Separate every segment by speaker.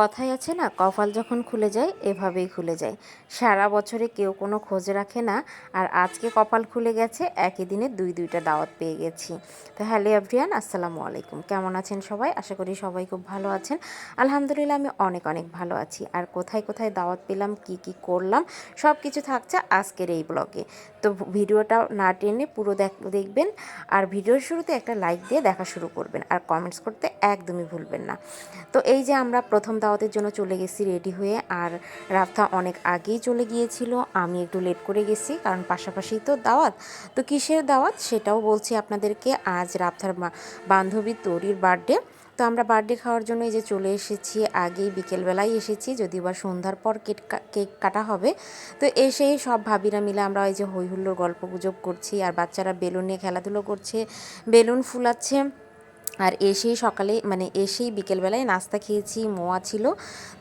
Speaker 1: কথাই আছে না, কপাল যখন খুলে যায়, এভাবেই খুলে যায়। সারা বছরে কেউ কোনো খোঁজ রাখে না, আর আজকে কপাল খুলে গেছে, একই দিনে দুই দুইটা দাওয়াত পেয়ে গেছি। তো হ্যালো এভরিয়ান আসসালামু আলাইকুম। কেমন আছেন সবাই? আশা করি সবাই খুব ভালো আছেন। আলহামদুলিল্লাহ, আমি অনেক অনেক ভালো আছি। আর কোথায় কোথায় দাওয়াত পেলাম, কি কি করলাম সব কিছু থাকছে আজকের এই ব্লগে। তো ভিডিওটা না টেনে পুরো দেখ- দেখবেন, আর ভিডিওর শুরুতে একটা লাইক দিয়ে দেখা শুরু করবেন, আর কমেন্টস করতে একদমই ভুলবেন না। তো এই যে আমরা প্রথম দাওয়াতের জন্য চলে গেছি রেডি হয়ে। আর রাফতা অনেক আগেই চলে গিয়েছিল। আমি একটু লেট করে গেছি, কারণ পাশাপাশি তো দাওয়াত। তো কিসের দাওয়াত? সেটাও বলছি আপনাদেরকে। আজ রাফতার বা- বান্ধবী তরির বার্থডে তো আমরা বার্থডে খাওয়ার জন্য এই যে চলে এসেছি, আগেই বিকেলবেলায় এসেছি, যদিও বা সন্ধ্যার পর কেক কেক কাটা হবে। তো এসেই সব ভাবিরা মিলে আমরা এই যে হই হুল্লোড় গল্প গুজব করছি, আর বাচ্চারা বেলুন নিয়ে খেলাধুলো করছে, বেলুন ফুলাচ্ছে। আর এসেই সকালে মানে এসেই বিকেলবেলায় নাস্তা খেয়েছি, মোয়া ছিল,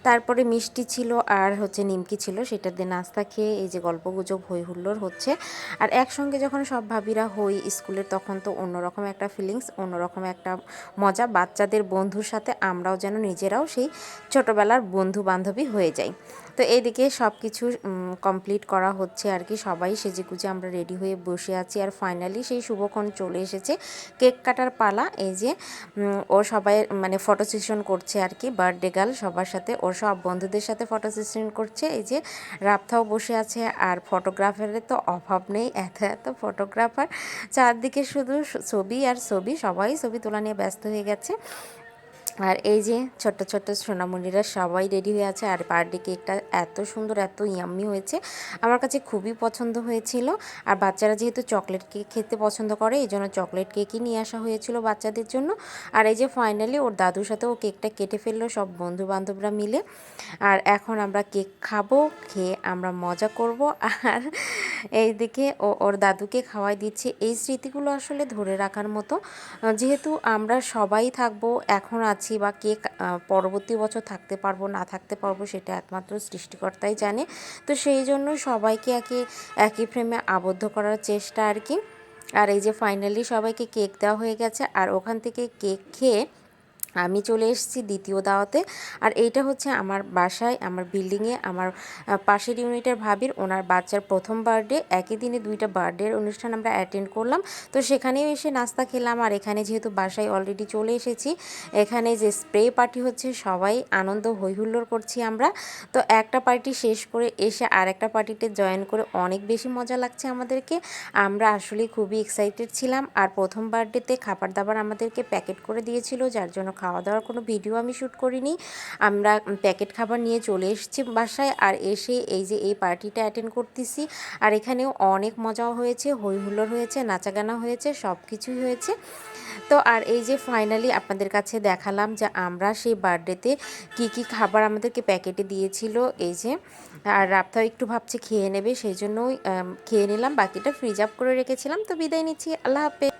Speaker 1: তারপরে মিষ্টি ছিল আর হচ্ছে নিমকি ছিল সেটা দিয়ে নাস্তা খেয়ে এই যে গল্প গুজব হই হুল্লোড় হচ্ছে। আর একসঙ্গে যখন সব ভাবিরা হই স্কুলের তখন তো অন্যরকম একটা ফিলিংস অন্যরকম একটা মজা। বাচ্চাদের বন্ধুর সাথে আমরাও যেন নিজেরাও সেই ছোটোবেলার বন্ধু বান্ধবী হয়ে যাই। তো এইদিকে সব কিছু কমপ্লিট করা হচ্ছে আর কি সবাই। সেজে গুজে আমরা রেডি হয়ে বসে আছি। আর ফাইনালি সেই শুভক্ষণ চলে এসেছে কেক কাটার পালা। এই যে ও সবাই মানে ফটো সেশন করছে আর কি বার্থডে গার্ল সবার সাথে। ওর সব বন্ধুদের সাথে ফটো সেশন করছে। এই যে রাফথাও বসে আছে। আর ফটোগ্রাফারের তো অভাব নেই। এত এত ফটোগ্রাফার চারদিকে শুধু ছবি আর ছবি। সবাই ছবি তোলা নিয়ে ব্যস্ত হয়ে গেছে। আর এই যে ছোট্ট ছোট্ট সোনামণিরা সবাই রেডি হয়ে আছে আর বার্থডে কেকটা এত সুন্দর, এত ইয়াম্মি হয়েছে। আমার কাছে খুবই পছন্দ হয়েছিল। আর বাচ্চারা যেহেতু চকলেট কেক খেতে পছন্দ করে, এই জন্য চকলেট কেকই নিয়ে আসা হয়েছিল বাচ্চাদের জন্য। আর এই যে ফাইনালি ওর দাদুর সাথে ও কেকটা কেটে ফেলল সব বন্ধু বান্ধবরা মিলে। আর এখন আমরা কেক খাব, খেয়ে আমরা মজা করব। আর এইদিকে ও, ওর দাদুকে খাওয়াই দিচ্ছে। এই স্মৃতিগুলো আসলে ধরে রাখার মতো যেহেতু আমরা সবাই থাকব, এখন আছি বা কে পরবর্তী বছর থাকতে পারব, না থাকতে পারব সেটা একমাত্র সৃষ্টিকর্তাই জানে। তো সেই জন্য সবাইকে একে, একই ফ্রেমে আবদ্ধ করার চেষ্টা আর কি। আর এই যে ফাইনালি সবাইকে কেক দেওয়া হয়ে গেছে, আর ওখান থেকে কেক খেয়ে আমি চলে এসেছি দ্বিতীয় দাওয়াতে। আর এইটা হচ্ছে আমার বাসায়, আমার বিল্ডিংয়ে, আমার পাশের ইউনিটের ভাবির, ওনার বাচ্চার প্রথম বার্থডে। একই দিনে দুইটা বার্থডের অনুষ্ঠান আমরা অ্যাটেন্ড করলাম। তো সেখানেও এসে নাস্তা খেলাম। আর এখানে যেহেতু বাসায় অলরেডি চলে এসেছি, এখানে যে স্প্রে পার্টি হচ্ছে, সবাই আনন্দ হৈহুল্লোড় করছি আমরা। তো একটা পার্টি শেষ করে এসে আর একটা পার্টিতে জয়েন করে অনেক বেশি মজা লাগছে আমাদেরকে। আমরা আসলে খুবই এক্সাইটেড ছিলাম। আর প্রথম বার্থডেতে খাবার দাবার আমাদেরকে প্যাকেট করে দিয়েছিল, যার জন্য খাওয়া দাওয়ার কোনো ভিডিও আমি শ্যুট করিনি। আমরা প্যাকেট খাবার নিয়ে চলে এসেছি বাসায় আর এসে এই যে এই পার্টিটা অ্যাটেন্ড করতেছি। আর এখানেও অনেক মজাও হয়েছে হই হুল্লোড় হয়েছে, নাচাগানা হয়েছে সব কিছুই হয়েছে। তো আর এই যে ফাইনালি আপনাদের কাছে দেখালাম যে আমরা সেই বার্থডেতে কি কি খাবার আমাদেরকে প্যাকেটে দিয়েছিল। এই যে, আর রাপ্তাও একটু ভাবছে খেয়ে নেবে, সেই জন্যই খেয়ে নিলাম। বাকিটা ফ্রিজ আপ করে রেখেছিলাম। তো বিদায় নিচ্ছি। আল্লাহ হাফেজ।